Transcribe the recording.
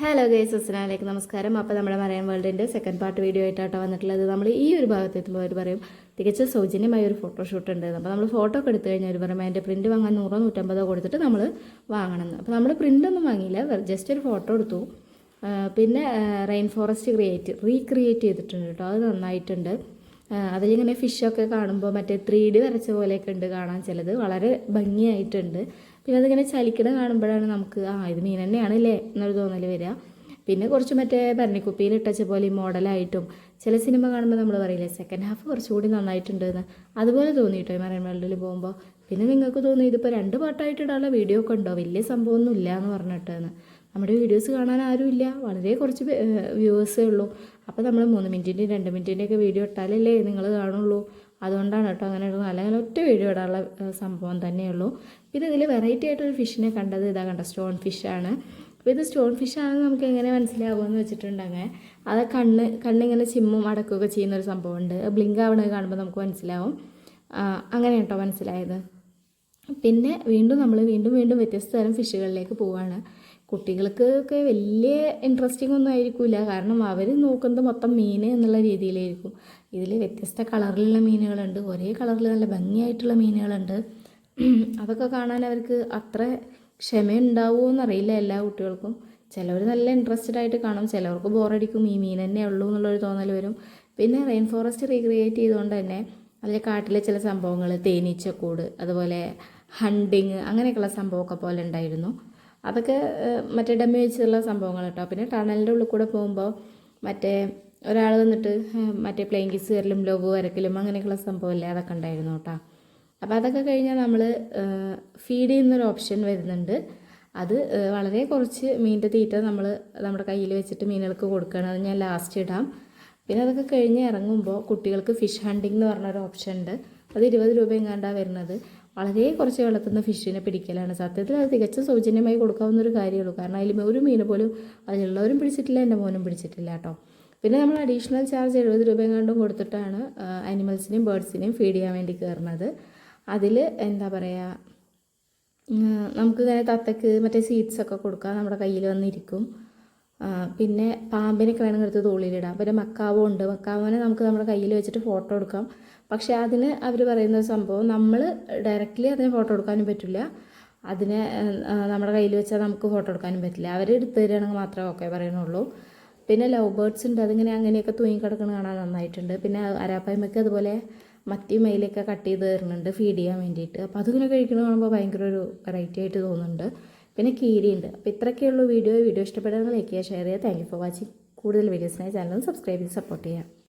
Hello guys അസ്സലാമലൈക്കും നമസ്കാരം. അപ്പോൾ നമ്മുടെ മറൈൻ വേൾഡിന്റെ സെക്കൻഡ് പാർട്ട് വീഡിയോ ആയിട്ടാണ് വന്നിട്ടുള്ളത്. നമ്മൾ ഈ ഒരു ഭാഗത്ത് എത്തുമ്പോൾ അവർ പറയും തികച്ച സൗജന്യമായ ഒരു ഫോട്ടോഷൂട്ട് ഉണ്ട്. അപ്പോൾ നമ്മൾ ഫോട്ടോ ഒക്കെ എടുത്തു കഴിഞ്ഞാൽ അവർ പറയും അതിന്റെ പ്രിന്റ് വാങ്ങാൻ നൂറോ നൂറ്റമ്പതോ കൊടുത്തിട്ട് നമ്മൾ വാങ്ങണം അപ്പോൾ നമ്മൾ പ്രിന്റ് ഒന്നും വാങ്ങിയില്ല. ജസ്റ്റ് ഒരു ഫോട്ടോ എടുത്തു. പിന്നെ റെയിൻ ഫോറസ്റ്റ് ക്രിയേറ്റ് റീക്രിയേറ്റ് ചെയ്തിട്ടുണ്ട് കേട്ടോ അത് നന്നായിട്ടുണ്ട്. അതിലിങ്ങനെ ഫിഷൊക്കെ കാണുമ്പോൾ മറ്റേ ത്രീ ഡി വരച്ച പോലെയൊക്കെ ഉണ്ട് കാണാൻ ചിലത്. വളരെ ഭംഗിയായിട്ടുണ്ട്. പിന്നെ അതിങ്ങനെ ചലിക്കണ കാണുമ്പോഴാണ് നമുക്ക് ആ ഇത് മീൻ തന്നെയാണ് അല്ലേ എന്നൊരു തോന്നൽ വരിക. പിന്നെ കുറച്ച് മറ്റേ ഭരണിക്കുപ്പിയിൽ ഇട്ടച്ച പോലെ മോഡലായിട്ടും ചില സിനിമ കാണുമ്പോൾ നമ്മൾ പറയില്ലേ സെക്കൻഡ് ഹാഫ് കുറച്ചുകൂടി നന്നായിട്ടുണ്ട് എന്ന് അതുപോലെ തോന്നിയിട്ടോ ഈ മറൈൻ വേൾഡിൽ പോകുമ്പോൾ? പിന്നെ നിങ്ങൾക്ക് തോന്നി ഇതിപ്പോൾ രണ്ട് പാട്ടായിട്ട് ഇടാനുള്ള വീഡിയോ ഒക്കെ ഉണ്ടോ? വലിയ സംഭവമൊന്നും ഇല്ല എന്ന് പറഞ്ഞിട്ടെന്ന് നമ്മുടെ വീഡിയോസ് കാണാൻ ആരുമില്ല വളരെ കുറച്ച് വ്യൂവേഴ്സേ ഉള്ളൂ. അപ്പോൾ നമ്മൾ മൂന്ന് മിനിറ്റിന്റെയും രണ്ട് മിനിറ്റിന്റെയൊക്കെ വീഡിയോ ഇട്ടാലല്ലേ നിങ്ങൾ കാണുള്ളൂ. അതുകൊണ്ടാണ് കേട്ടോ അങ്ങനെ എടുക്കുന്നത് അല്ലെങ്കിൽ ഒറ്റ വീഡിയോ ഇടാനുള്ള സംഭവം തന്നെയുള്ളൂ. പിന്നെ ഇതിൽ വെറൈറ്റി ആയിട്ടൊരു ഫിഷിനെ കണ്ടത് ഇതാ കണ്ട സ്റ്റോൺ ഫിഷാണ് അപ്പോൾ ഇത് സ്റ്റോൺ ഫിഷാണെന്ന് നമുക്ക് എങ്ങനെ മനസ്സിലാവുമെന്ന് വെച്ചിട്ടുണ്ടെങ്കിൽ അത് കണ്ണ് കണ്ണിങ്ങനെ ചിമ്മും അടക്കുകയൊക്കെ ചെയ്യുന്ന ഒരു സംഭവമുണ്ട്. ബ്ലിങ്ക് ആവണത് കാണുമ്പോൾ നമുക്ക് മനസ്സിലാവും. അങ്ങനെ കേട്ടോ മനസ്സിലായത്. പിന്നെ വീണ്ടും നമ്മൾ വീണ്ടും വീണ്ടും വ്യത്യസ്ത തരം ഫിഷുകളിലേക്ക് പോവാണ്. കുട്ടികൾക്ക് ഒക്കെ വലിയ ഇൻട്രസ്റ്റിംഗ് ഒന്നും ആയിരിക്കില്ല കാരണം അവർ നോക്കുന്നത് മൊത്തം മീൻ എന്നുള്ള രീതിയിലായിരിക്കും. ഇതിൽ വ്യത്യസ്ത കളറിലുള്ള മീനുകളുണ്ട്. ഒരേ കളറിൽ നല്ല ഭംഗിയായിട്ടുള്ള മീനുകളുണ്ട്. അതൊക്കെ കാണാൻ അവർക്ക് അത്ര ക്ഷമയുണ്ടാവുമോ എന്നറിയില്ല എല്ലാ കുട്ടികൾക്കും. ചിലവർ നല്ല ഇൻട്രസ്റ്റഡ് ആയിട്ട് കാണും. ചിലവർക്ക് ബോറടിക്കും. ഈ മീൻ തന്നെ ഉള്ളൂ എന്നുള്ളൊരു തോന്നൽ വരും. പിന്നെ റെയിൻ ഫോറസ്റ്റ് റീക്രിയേറ്റ് ചെയ്തുകൊണ്ട് തന്നെ അതിലെ കാട്ടിലെ ചില സംഭവങ്ങൾ തേനീച്ചക്കൂട് അതുപോലെ ഹണ്ടിങ് അങ്ങനെയൊക്കെയുള്ള സംഭവമൊക്കെ പോലെ ഉണ്ടായിരുന്നു. അതൊക്കെ മറ്റേ ഡമ്മി വെച്ചിട്ടുള്ള സംഭവങ്ങൾ കേട്ടോ പിന്നെ ടണലിന്റെ ഉള്ളിൽ കൂടെ പോകുമ്പോൾ മറ്റേ ഒരാൾ വന്നിട്ട് മറ്റേ പ്ലെയിൻ കിസ് വരലും ലവ് വരക്കലും അങ്ങനെയൊക്കെയുള്ള സംഭവമല്ലേ അതൊക്കെ ഉണ്ടായിരുന്നു കേട്ടോ. അപ്പോൾ അതൊക്കെ കഴിഞ്ഞാൽ നമ്മൾ ഫീഡ് ചെയ്യുന്നൊരു ഓപ്ഷൻ വരുന്നുണ്ട്. അത് വളരെ കുറച്ച് മീനിന്റെ തീറ്റ നമ്മൾ നമ്മുടെ കയ്യിൽ വെച്ചിട്ട് മീനുകൾക്ക് കൊടുക്കുകയാണ്. അത് ഞാൻ ലാസ്റ്റ് ഇടാം. പിന്നെ അതൊക്കെ കഴിഞ്ഞ് ഇറങ്ങുമ്പോൾ കുട്ടികൾക്ക് ഫിഷ് ഹണ്ടിങ് എന്ന് പറഞ്ഞൊരു ഓപ്ഷൻ ഉണ്ട്. അത് ഇരുപത് രൂപ എങ്ങാണ്ടാണ് വരുന്നത്. വളരെ കുറച്ച് വളർത്തുന്ന ഫിഷിനെ പിടിക്കലാണ്. സത്യത്തിൽ അത് തികച്ചും സൗജന്യമായി കൊടുക്കാവുന്ന ഒരു കാര്യമുള്ളൂ കാരണം അതിൽ ഒരു മീൻ പോലും അതിലുള്ളവരും പിടിച്ചിട്ടില്ല എന്റെ മോനും പിടിച്ചിട്ടില്ല കേട്ടോ. പിന്നെ നമ്മൾ അഡീഷണൽ ചാർജ് എഴുപത് രൂപ കണ്ടും കൊടുത്തിട്ടാണ് അനിമൽസിനെയും ബേർഡ്സിനെയും ഫീഡ് ചെയ്യാൻ വേണ്ടി കയറുന്നത് അതിൽ എന്താ പറയുക നമുക്ക് ഇങ്ങനെ തത്തക്ക് മറ്റേ സീഡ്സ് ഒക്കെ കൊടുക്കാം നമ്മുടെ കയ്യിൽ വന്നിരിക്കും. പിന്നെ പാമ്പിനൊക്കെ വേണമെങ്കിൽ എടുത്ത് തോളിയിലിടാം പിന്നെ മക്കാവോ ഉണ്ട്. മക്കാവോനെ നമുക്ക് നമ്മുടെ കയ്യിൽ വെച്ചിട്ട് ഫോട്ടോ എടുക്കാം. പക്ഷേ അതിന് അവർ പറയുന്ന സംഭവം നമ്മൾ ഡയറക്റ്റ്ലി അതിന് ഫോട്ടോ എടുക്കാനും പറ്റില്ല. അതിനെ നമ്മുടെ കയ്യിൽ വെച്ചാൽ നമുക്ക് ഫോട്ടോ എടുക്കാനും പറ്റില്ല. അവർ എടുത്ത് തരികയാണെങ്കിൽ മാത്രമേ ഓക്കെ പറയുന്നുള്ളൂ. പിന്നെ ലവ് ബേർഡ്സ് ഉണ്ട്. അതിങ്ങനെ അങ്ങനെയൊക്കെ തൂങ്ങി കിടക്കുന്ന കാണാൻ നന്നായിട്ടുണ്ട്. പിന്നെ അരാപ്പായ്മയ്ക്ക് അതുപോലെ മത്തി മയിലൊക്കെ കട്ട് ചെയ്ത് തരുന്നുണ്ട് ഫീഡ് ചെയ്യാൻ വേണ്ടിയിട്ട്. അപ്പോൾ അതിങ്ങനെ കഴിക്കണ കാണുമ്പോൾ ഭയങ്കര ഒരു വെറൈറ്റി ആയിട്ട് തോന്നുന്നുണ്ട്. പിന്നെ കീരിയുണ്ട്. അപ്പോൾ ഇത്രയൊക്കെയുള്ളൂ വീഡിയോ. വീഡിയോ ഇഷ്ടപ്പെടുന്നത് ലൈക്ക് ചെയ്യുക ഷെയർ ചെയ്യുക. താങ്ക് യു ഫോർ വാച്ചിങ് കൂടുതൽ വീഡിയോസിനായി ചാനൽ സബ്സ്ക്രൈബ് ചെയ്ത് സപ്പോർട്ട് ചെയ്യുക.